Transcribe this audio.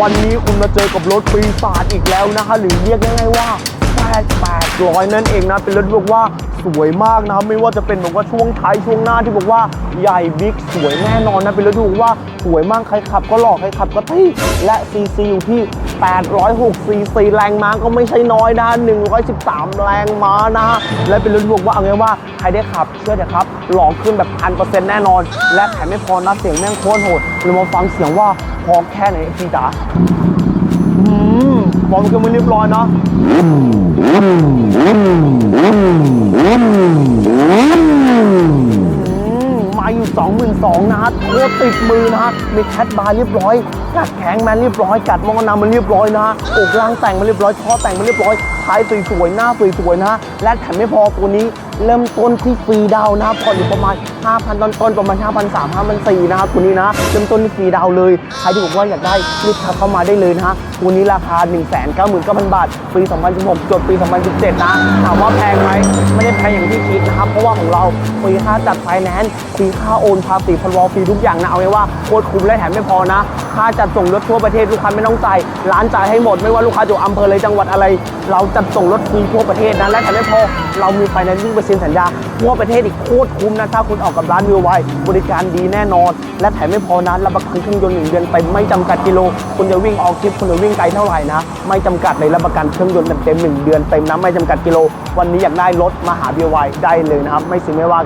วันนี้คุณมาเจอกับรถปีศาจอีกแล้วนะคะ หรือเรียกง่ายๆว่า8800นั่นเองนะเป็นรถที่บอกว่าสวยมากนะครับไม่ว่าจะเป็นแบบว่าช่วงท้ายช่วงหน้าที่บอกว่าใหญ่บิ๊กสวยแน่นอนนะเป็นรถที่บอกว่าสวยมากใครขับก็หล่อใครขับก็เท่และซีซีอยู่ที่806ซีซีแรงม้าก็ไม่ใช่น้อยนะ113 แรงม้านะและเป็นรถที่บอกว่าเอาไงว่าใครได้ขับเชื่อเถอะครับหล่อขึ้นแบบพันเปอร์เซ็นต์แน่นอน และแถมไม่พอนะเสียงแม่งโคตรโหดเรามาฟังเสียงว่า พอแค่ไหนพี่จ๋าอืมบอมคือมันเรียบร้อยเนาะมาอยู่ 22,000นะฮะโคตรติดมือนะฮะมีแคทบาร์เรียบร้อย กัดแข็งแมนเรียบร้อย กัดมองนามันเรียบร้อยนะฮะอกล่างแต่งมาเรียบร้อยท่อแต่งมาเรียบร้อยท้ายสวยๆหน้าสวยๆนะฮะและแถมไม่พอตัวนี้เริ่มต้นที่ฟรีดาวน์นะครับผ่อนอยู่ประมาณ 5,000ต้นต้นประมาณ5,300 5,400นะครับตัวนี้นะเริ่มต้นที่ฟรีดาวเลยใครที่บอกว่าอยากได้รีบทักเข้ามาได้เลยนะฮะตัวนี้ราคา 199,000 บาทปี2016จบปี 2017 นะถามว่าแพงไหมไม่ได้แพงอย่างที่คิดนะครับเพราะว่าของเราฟรีค่าจัดไฟแนนซ์ฟรีค่าโอนภาษีพันวอลฟรีทุกอย่างนะเอาไว้ว่าโคตรคุ้มและแถมไม่พอนะค่าจัดส่งรถทั่วประเทศลูกค้าไม่ต้องจ่ายร้านจ่ายให้หมดไม่ว่าลูกค้าอยู่อำเภออะไรจังหวัดอะไร เราจัดส่งรถฟรีทั่วประเทศนะและแถมไม่พอเรามีไฟแนนซ์เปอร์เซ็นต์สัญญาทั่วประเทศอีกโคตรคุ้มนะถ้าคุณออกกับร้านวิวไวบริการดีแน่นอน และแถมไม่พอนะรับประกันเครื่องยนต์หนึ่งเดือนไปไม่จำกัดกิโล คุณจะวิ่งออกทริปคุณจะวิ่งไกลเท่าไหร่นะ ไม่จำกัดเลยรับประกันเครื่องยนต์เต็มๆหนึ่งเดือนเต็มนะไม่จำกัดกิโล วันนี้อยากได้รถมาหาวิวไวได้เลยนะครับไม่ซื้อไม่ว่ากัน